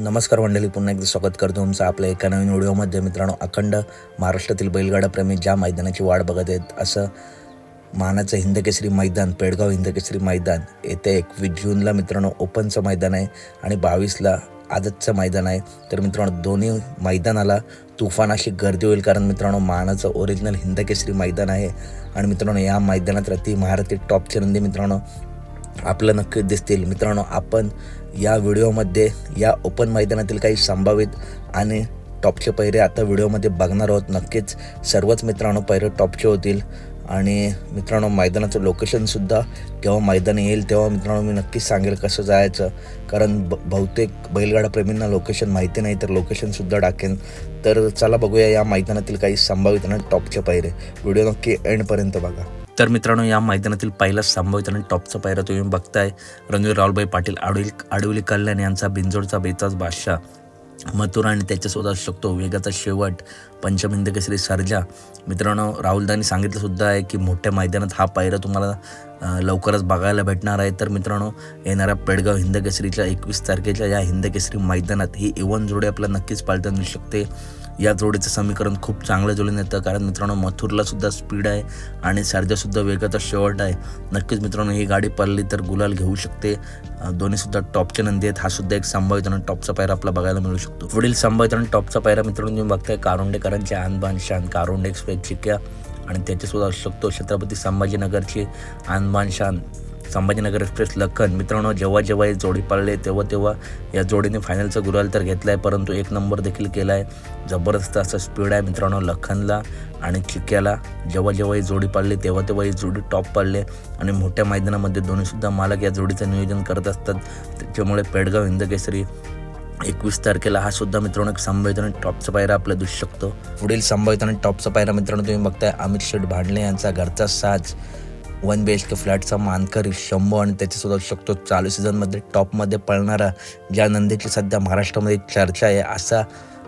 नमस्कार मंडळी पुन्हा एकदा स्वागत करतो तुमचं आपल्या एका नवीन व्हिडिओमध्ये. मित्रांनो अखंड महाराष्ट्रातील बैलगाडाप्रेमी ज्या मैदानाची वाट बघत आहेत असं मानाचं हिंदकेसरी मैदान पेडगाव हिंदकेसरी मैदान येत्या एकवीस जूनला मित्रांनो ओपनचं मैदान आहे आणि बावीसला आदतचं मैदान आहे. तर मित्रांनो दोन्ही मैदानाला तुफान अशी गर्दी होईल कारण मित्रांनो मानाचं ओरिजिनल हिंदकेसरी मैदान आहे. आणि मित्रांनो या मैदानात रती महारथी टॉप चिरंदी मित्रांनो आपलं नक्की दिसतील. मित्रांनो आपण या व्हिडिओमध्ये या ओपन मैदानातील काही संभावित आणि टॉपचे पैरे आता व्हिडिओमध्ये बघणार आहोत. नक्कीच सर्वच मित्रांनो पैरे टॉपचे होतील. आणि मित्रांनो मैदानाचं लोकेशनसुद्धा केव्हा मैदान येईल तेव्हा मित्रांनो मी नक्कीच सांगेल कसं जायचं. कारण ब बहुतेक बैलगाडा प्रेमींना लोकेशन माहिती नाही तर लोकेशनसुद्धा टाकेन. तर चला बघूया या मैदानातील काही संभावित आणि टॉपचे पैरे व्हिडिओ नक्की एंडपर्यंत बघा. तर मित्रांनो या मैदानातील पहिला संभावित आणि टॉपचा पायरा तुम्ही बघताय. रणवीर राहुलभाई पाटील आडवली आडवली कल्याण यांचा बिंजोडचा बेताज बादशाह. मथुरा आणि त्याच्यासोबत असू शकतो वेगाचा शेवट पंचमिंद केसरी सर्जा. मित्रांनो राहुलदानी सांगितलं सुद्धा आहे की मोठ्या मैदानात हा पायरा तुम्हाला लवकरच बघायला भेटणार आहे. तर मित्रांनो येणाऱ्या पेडगाव हिंदकेसरीच्या एकवीस तारखेच्या या हिंदकेसरी मैदानात ही इवन जोडी आपल्याला नक्कीच पाळता येऊ शकते. या जोडीचं समीकरण खूप चांगलं जुळून येतं कारण मित्रांनो मथुरला सुद्धा स्पीड आहे आणि सारजासुद्धा वेगाचा शेवट आहे. नक्कीच मित्रांनो ही गाडी पडली तर गुलाल घेऊ शकते. दोन्हीसुद्धा टॉपचे नंदी आहेत. हा सुद्धा एक संभावित टॉपचा पायरा आपला बघायला मिळू शकतो. पुढील संभावित टॉपचा पायरा मित्रांनो तुम्ही बघताय कारोंडेकरांचे आणबान शान कारोंडे एक्सप्रेस चिक्या आणि त्याच्यासुद्धा असू शकतो. छत्रपती संभाजीनगरची आणबान शान. संभाजीनगर एक्सप्रेस लखन. मित्रांनो जेव्हा जेव्हा हे जोडी पाळले तेव्हा तेव्हा या जोडीने फायनलचा गुलाल तर घेतला आहे परंतु एक नंबर देखील केला आहे जबरदस्त असं स्पीड आहे मित्रांनो लखनला आणि चिक्याला जेव्हा जेव्हा ही जोडी पाळली तेव्हा तेव्हा ही जोडी टॉप पाळले. आणि मोठ्या मैदानामध्ये दोन्हीसुद्धा मालक या जोडीचं नियोजन करत असतात. त्याच्यामुळे पेडगाव हिंदकेसरी एकवीस तारखेला हा सुद्धा मित्रांनो एक संभावित आणि टॉपचा पायरा आपल्या दिसू शकतो. पुढील संभावित टॉपचा पायरा मित्रांनो तुम्ही बघताय अमित शेठ भांडले यांचा घरचा साज. वन बी एच के फ्लॅटचा मानकरी शंभू आणि त्याच्यासोबत असू शकतो चालू सीझनमध्ये टॉपमध्ये पळणारा ज्या नंदीची सध्या महाराष्ट्रामध्ये चर्चा आहे असा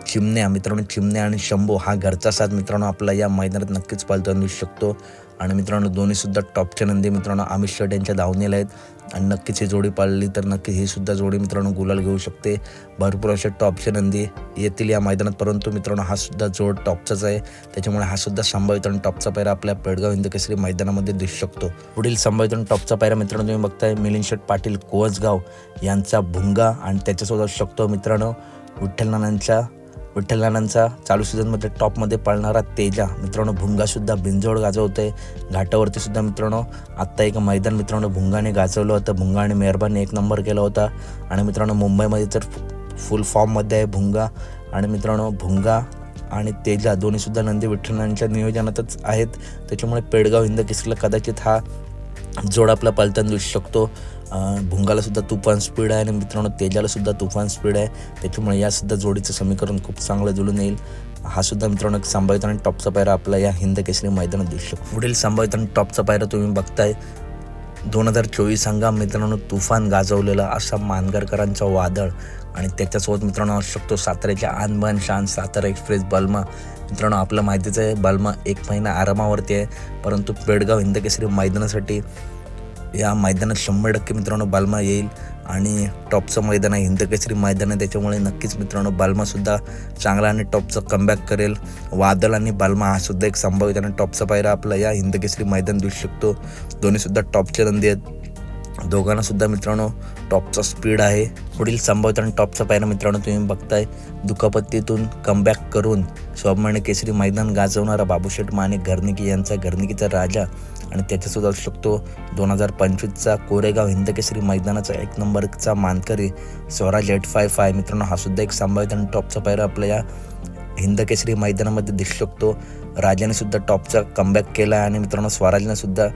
चिमण्या मित्रांनो चिमण्या आणि शंभू हा घरचा साथ मित्रांनो आपला या मैदानात नक्कीच पालतो आणू शकतो आणि मित्रांनो दोन्हीसुद्धा टॉपच्या नंदी मित्रांनो अमित शर्ट यांच्या धावणीला आहेत. आणि नक्कीच ही जोडी पाळली तर नक्की ही सुद्धा जोडी मित्रांनो गुलाल घेऊ शकते. भरपूर असे टॉपचे नंदी येतील या मैदानात परंतु मित्रांनो हा सुद्धा जोड टॉपचाच आहे. त्याच्यामुळे हा सुद्धा संभावित आणि टॉपचा पायरा आपल्या पेडगाव हिंदकेसरी मैदानामध्ये दिसू शकतो. पुढील संभावित आणि टॉपचा पायरा मित्रांनो तुम्ही बघताय मिलिंद पाटील कोवसगाव यांचा भुंगा आणि त्याच्यासोबत असू शकतो मित्रांनो विठ्ठलनानांच्या नानांच्या चालू सीझनमध्ये टॉपमध्ये पळणारा तेजा. मित्रांनो भुंगासुद्धा बिंजोड गाजवतोय. घाटावरती सुद्धा मित्रांनो आत्ता एक मैदान मित्रांनो भुंगाने गाजवलं होतं. भुंगा आणि मेहरबाने एक नंबर केला होता. आणि मित्रांनो मुंबईमध्ये तर फुल फॉर्ममध्ये आहे भुंगा. आणि मित्रांनो भुंगा आणि तेजा दोन्हीसुद्धा नंदी विठ्ठलांच्या नियोजनातच आहेत. त्याच्यामुळे पेडगाव हिंद किसला कदाचित हा जोड आपला पालताना देऊ शकतो. भुंगालासुद्धा तुफान स्पीड आहे आणि मित्रांनो तेजालासुद्धा तुफान स्पीड आहे. त्याच्यामुळे यासुद्धा जोडीचं समीकरण खूप चांगलं जुळून येईल. हा सुद्धा मित्रांनो एक संभावित आणि टॉपचा पायरा आपला या हिंद केसरी मैदानात दिसू शकतो. पुढील संभावित आणि टॉपचा पायरा तुम्ही बघताय. दोन हजार चोवीस हंगाम मित्रांनो तुफान गाजवलेला असा मानगरकरांचा वादळ आणि त्याच्यासोबत मित्रांनो असू शकतो साताऱ्याच्या आणबान शान सातारा एक्सप्रेस बल्मा. मित्रांनो आपलं माहितीच आहे बल्मा एक महिना आरामावरती आहे परंतु पेडगाव हिंदकेसरी मैदानासाठी या मैदानात शंभर टक्के मित्रांनो बालमा येईल आणि टॉपचं मैदान आहे हिंदकेसरी मैदान आहे त्याच्यामुळे नक्कीच मित्रांनो बालमासुद्धा चांगला आणि टॉपचं कमबॅक करेल. वादळ आणि बालमा हा सुद्धा एक संभावित आणि टॉपचा पायरा आपला या हिंदकेसरी मैदान दिसू शकतो. दोन्हीसुद्धा टॉपचे नंदी आहेत. दोघांना सुद्धा मित्रांनो टॉपचा स्पीड आहे. पुढील संभावित आणि टॉपचा पायरा मित्रांनो तुम्ही बघताय. दुखापत्तीतून कमबॅक करून स्वाभिमानी केसरी मैदान गाजवणारा बाबूशेठ माने घरनिकी यांचा घरनिकीचा राजा आणि त्याच्यासुद्धा असू शकतो. दोन हजार पंचवीसचा कोरेगाव हिंदकेसरी मैदानाचा एक नंबरचा मानकरी स्वराज एट फाय फाय मित्रांनो हा सुद्धा एक संभावित आणि टॉपचा पायरा आपल्या या हिंदकेसरी मैदानामध्ये दिसू शकतो. राजाने सुद्धा टॉपचा कमबॅक केला आहे आणि मित्रांनो स्वराजने सुद्धा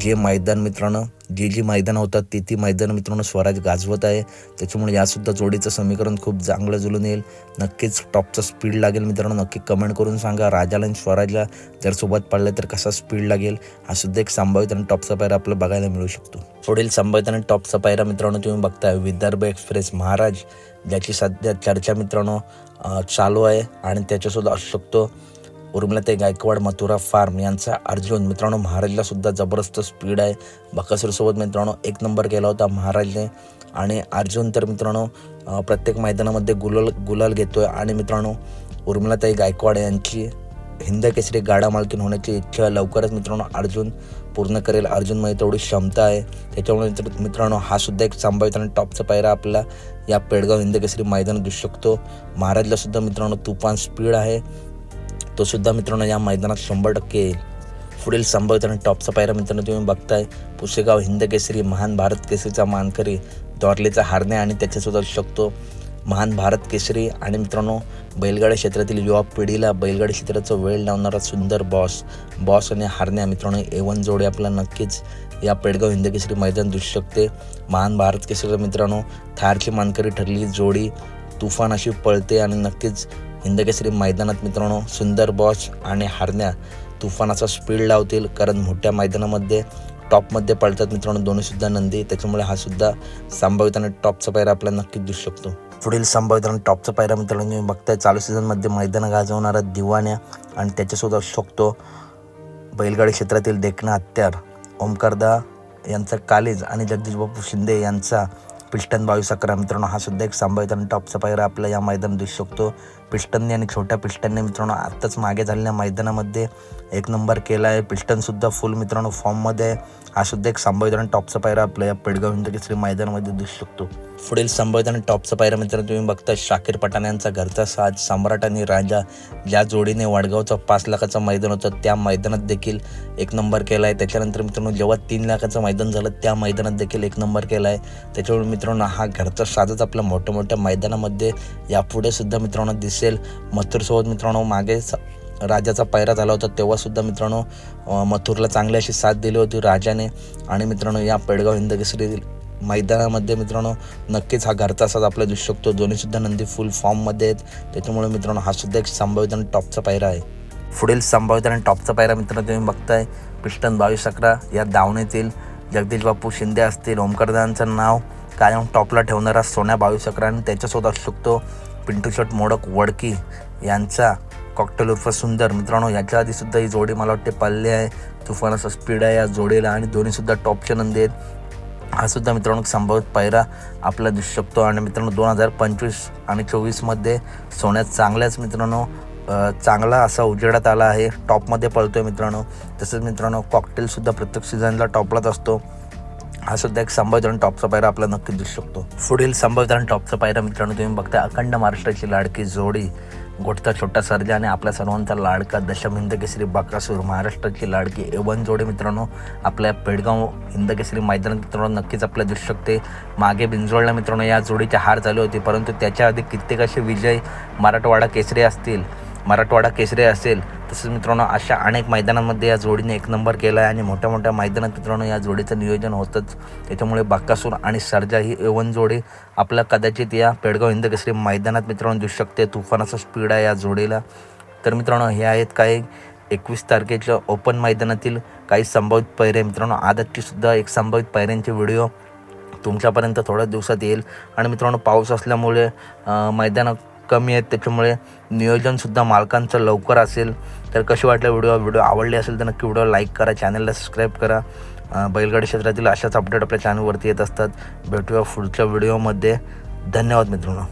जे मैदान मित्रांनो जी जी मैदानं होतात ती ती मैदान मित्रांनो स्वराज गाजवत आहे. त्याच्यामुळे यासुद्धा जोडीचं समीकरण खूप चांगलं जुळून येईल. नक्कीच टॉपचा स्पीड लागेल मित्रांनो. नक्की कमेंट करून सांगा. राजाला आणि स्वराजला जर सोबत पडलं तर कसा स्पीड लागेल? हा सुद्धा एक संभावित आणि टॉपचा पायरा आपल्याला बघायला मिळू शकतो. पुढील संभावित आणि टॉपचा पायरा मित्रांनो तुम्ही बघताय विदर्भ एक्सप्रेस महाराज ज्याची सध्या चर्चा मित्रांनो चालू आहे आणि त्याच्यासुद्धा असू शकतो उर्मिला ते गायकवाड मथुरा फार्म यांचा अर्जुन मित्रांनो महाराजलासुद्धा जबरदस्त स्पीड आहे. बकासूरसोबत मित्रांनो एक नंबर केला होता महाराजने आणि अर्जुन तर मित्रांनो प्रत्येक मैदानामध्ये गुलाल गुलाल घेतो आहे आणि मित्रांनो उर्मिलाताई गायकवाड यांची हिंद केसरी गाडा मालकीन होण्याची इच्छा लवकरच मित्रांनो अर्जुन पूर्ण करेल. अर्जुनमध्ये तेवढी क्षमता आहे. त्याच्यामुळे मित्र- मित्रांनो हा सुद्धा एक संभावित आणि टॉपचा पायरा आपला या पेडगाव हिंद केसरी मैदानात दिसू शकतो. महाराजला सुद्धा मित्रांनो तुफान स्पीड आहे. तो सुद्धा मित्रांनो या मैदानात शंभर टक्के येईल. पुढील संभावित आणि टॉपचा पायरा मित्रांनो तुम्ही बघताय. पुसेगाव हिंद केसरी महान भारत केसरीचा मानकरी दौरलेचा हारणे आणि त्याच्यासुद्धा असू शकतो. महान भारत केसरी. आणि मित्रांनो बैलगाडी क्षेत्रातील युवा पिढीला बैलगाडी क्षेत्राचं वेळ लावणारा सुंदर बॉस. बॉस आणि हारण्या मित्रांनो एवन जोडे आपला नक्कीच या पेडगाव हिंद केसरी मैदान दिसू शकते. महान भारत केसरी मित्रांनो थारची मानकरी ठरली जोडी. तुफान अशी पळते आणि नक्कीच हिंदकेसरी मैदानात मित्रांनो सुंदर बॉस आणि हारण्या तुफानाचा स्पीड लावतील. कारण मोठ्या मैदानामध्ये टॉपमध्ये पळतात मित्रांनो दोन्हीसुद्धा नंदी. त्याच्यामुळे हा सुद्धा संभावित आणि टॉपचा पायरा आपल्याला नक्कीच दिसू शकतो. पुढील संभावित आणि टॉपचा पायरा मित्रांनो तुम्ही बघताय चालू सीझनमध्ये मैदान गाजवणारा दिवाण्या आणि त्याच्यासोबत असू शकतो बैलगाडी क्षेत्रातील देखणा हत्यार. ओमकारदा यांचा कालेज आणि जगदीश बापू शिंदे यांचा पिस्टन बावीस अकरा मित्रांनो हा सुद्धा एक संभावित आणि टॉपचा पायरा आपला या मैदानात दिसू शकतो. पिस्टनने आणि छोट्या पिस्टनने मित्रांनो आत्ताच मागे झालेल्या मैदानामध्ये एक नंबर केला आहे पिस्टनसुद्धा फुल मित्रांनो फॉर्ममध्ये आहे. हा सुद्धा एक संभावित आणि टॉपचा पायरा आपला या पेडगाव हिंद श्री मैदानामध्ये दिसू शकतो. पुढील संभावित टॉपचा पायऱ्या मित्रांनो तुम्ही बघता शाकीर पठाण यांचा घरचा साज सम्राट आणि राजा ज्या जोडीने वडगावचा पाच लाखाचं मैदान होतं त्या मैदानात देखील एक नंबर केला आहे त्याच्यानंतर मित्रांनो जेव्हा तीन लाखाचं मैदान झालं त्या मैदानात देखील एक नंबर केला आहे त्याच्यामुळे मित्रांनो हा घरचा साजच आपल्या मोठ्या मोठ्या मैदानामध्ये यापुढे सुद्धा मित्रांनो दिसेल. मथुरसोबत मित्रांनो मागे राजाचा पायरा झाला होता तेव्हासुद्धा मित्रांनो मथुरला चांगली अशी साथ दिली होती राजाने. आणि मित्रांनो या पेडगाव हिंद मैदानामध्ये मित्रांनो नक्कीच हा घरचा साज आपल्याला दिसू शकतो. दोन्हीसुद्धा नंदी फुल फॉर्ममध्ये आहेत. त्याच्यामुळे मित्रांनो हा सुद्धा एक संभावित आणि टॉपचा पायरा आहे. पुढील संभावित आणि टॉपचा पायरा मित्रांनो तुम्ही बघताय. पिस्टन बावीस अकरा या धावणीतील जगदीश बापू शिंदे असतील. ओमकरदांचं नाव कायम टॉपला ठेवणारा सोन्या बावीस अकरा आणि त्याच्यासोबत असू शकतो पिंटू शर्ट मोडक वडकी यांचा कॉकटेल उर्फ सुंदर. मित्रांनो याच्या आधीसुद्धा ही जोडी मला वाटते पल्ले आहे. तुफान असं स्पीड आहे या जोडीला आणि दोन्हीसुद्धा टॉपचे नंदी आहेत. हा सुद्धा मित्रांनो संभावित पायरा आपला दिसू शकतो. आणि मित्रांनो दोन हजार पंचवीस आणि चोवीसमध्ये सोन्यात चांगल्याच मित्रांनो चांगला असा उजेडात आला आहे. टॉपमध्ये पळतोय मित्रांनो. तसंच मित्रांनो कॉकटेलसुद्धा प्रत्येक सीझनला टॉपलाच असतो. हा सुद्धा एक संभावित आणि टॉपचा पायरा आपल्याला नक्कीच दिसू शकतो. पुढील संभावित आणि टॉपचा पायरा मित्रांनो तुम्ही बघता अखंड महाराष्ट्राची लाडकी जोडी. गोठता छोटा सर्जा आणि आपल्या सर्वांचा लाडका दशम हिंदकेसरी बाकासूर. महाराष्ट्राची लाडकी एवन जोडे मित्रांनो आपल्या पेडगाव हिंद केसरी मैदानात मित्रांनो नक्कीच आपल्या दिसू शकते मागे बिंजोळला मित्रांनो या जोडीची हार झाली होती. परंतु त्याच्या आधी कित्येक असे विजय मराठवाडा केसरी असतील मराठवाडा केसरी असेल तसेच मित्रांनो अशा अनेक मैदानांमध्ये या जोडीने एक नंबर केला आहे आणि मोठ्या मोठ्या मैदानात मित्रांनो या जोडीचं नियोजन होतंच. त्याच्यामुळे बाक्कासूर आणि सर्जा ही एवन जोडी आपल्या कदाचित या पेडगाव हिंद मैदानात मित्रांनो दिसू शकते. तुफानाचा स्पीड आहे या जोडीला. तर मित्रांनो हे आहेत काही एकवीस तारखेच्या ओपन मैदानातील काही संभावित पैरे मित्रांनो आदतची सुद्धा एक संभावित पैऱ्यांचे व्हिडिओ तुमच्यापर्यंत थोड्या दिवसात येईल. आणि मित्रांनो पाऊस असल्यामुळे मैदान कमी आहेत त्याच्यामुळे नियोजनसुद्धा मालकांचं लवकर असेल. तर कशी वाटलं व्हिडिओ? व्हिडिओ आवडले असेल तर नक्की व्हिडिओ लाईक करा चॅनलला सबस्क्राईब करा. बैलगाडी क्षेत्रातील अशाच अपडेट आपल्या चॅनलवरती येत असतात. भेटूया पुढच्या व्हिडिओमध्ये धन्यवाद मित्रांनो.